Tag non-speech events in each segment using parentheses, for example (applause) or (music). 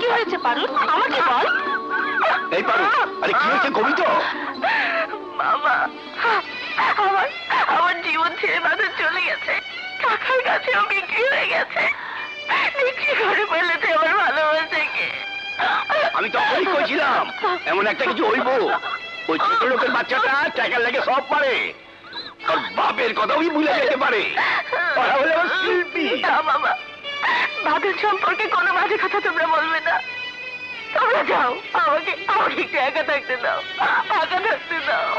কি হয়েছে পারুল? আমাকে বল। এই পারু আরে কি হয়েছে কবি তো? বাবা আমার আমার জীবন ছেড়ে বাধা চলে গেছে। কাকার কাছেও বিক্রি হয়ে গেছে। বিক্রি করে ফেলেছে আমার ভালোবাসাকে। আমি তখনই কইছিলাম এমন একটা কিছু হইব। ওই ছোট লোকের বাচ্চাটা টাকার লাগে সব পারে। বাপের কথাও ভুলে যেতে পারে? শিল্পী। বাবা বাদল সম্পর্কে কোনো বাজে কথা তোমরা বলবে না। তোমরা যাও আমাকে আমাকে একটু একা থাকতে দাও একা থাকতে দাও।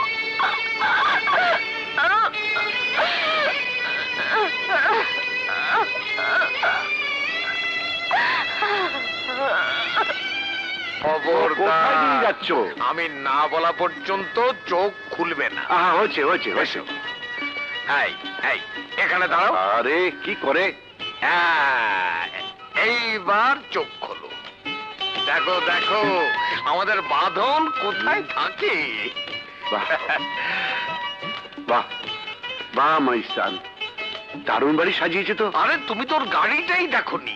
যাচ্ছ? আমি না বলা পর্যন্ত চোখ খুলবে না। আহা হয়েছে হয়েছে হয়েছে। এই এই এখানে দাঁড়াও। আরে কি করে? হ্যাঁ, এইবার চোখ খোলো। দেখো দেখো আমাদের বাঁধন কোথায় থাকে? বাহ বাহ বাহ মাইস্তান দারুণ বাড়ি সাজিয়েছে তো। আরে তুমি তোর গাড়িটাই দেখোনি।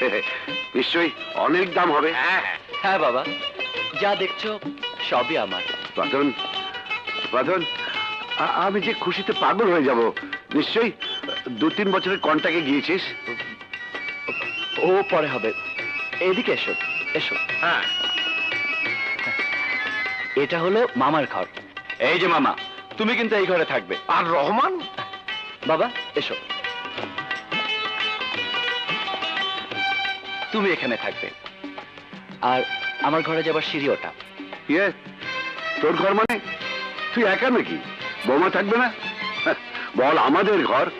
(laughs) নিশ্চয়ই অনেক দাম হবে। হ্যাঁ হ্যাঁ। বাবা। যা দেখছ সবই আমার। বাঁধন বাঁধন আমি যে খুশিতে পাগল হয়ে যাব নিশ্চয়ই দু তিন বছরের কন্টাকে গিয়েছিস? ও পরে হবে। এদিকে এসো এসো। হ্যাঁ। এটা হলো মামার ঘর। এই যে মামা তুমি কিন্তু এই ঘরে থাকবে। আর রহমান? বাবা এসো। তুমি এখানে থাকবে। আর আমার ঘরে যাবার সিঁড়ি ওটা। ইয়ে তোর ঘর মানে? তুই একা নাকি? বৌমা থাকবে না? বল আমাদের ঘর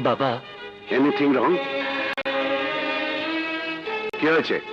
বাবা। এনিথিং রং কি হয়েছে?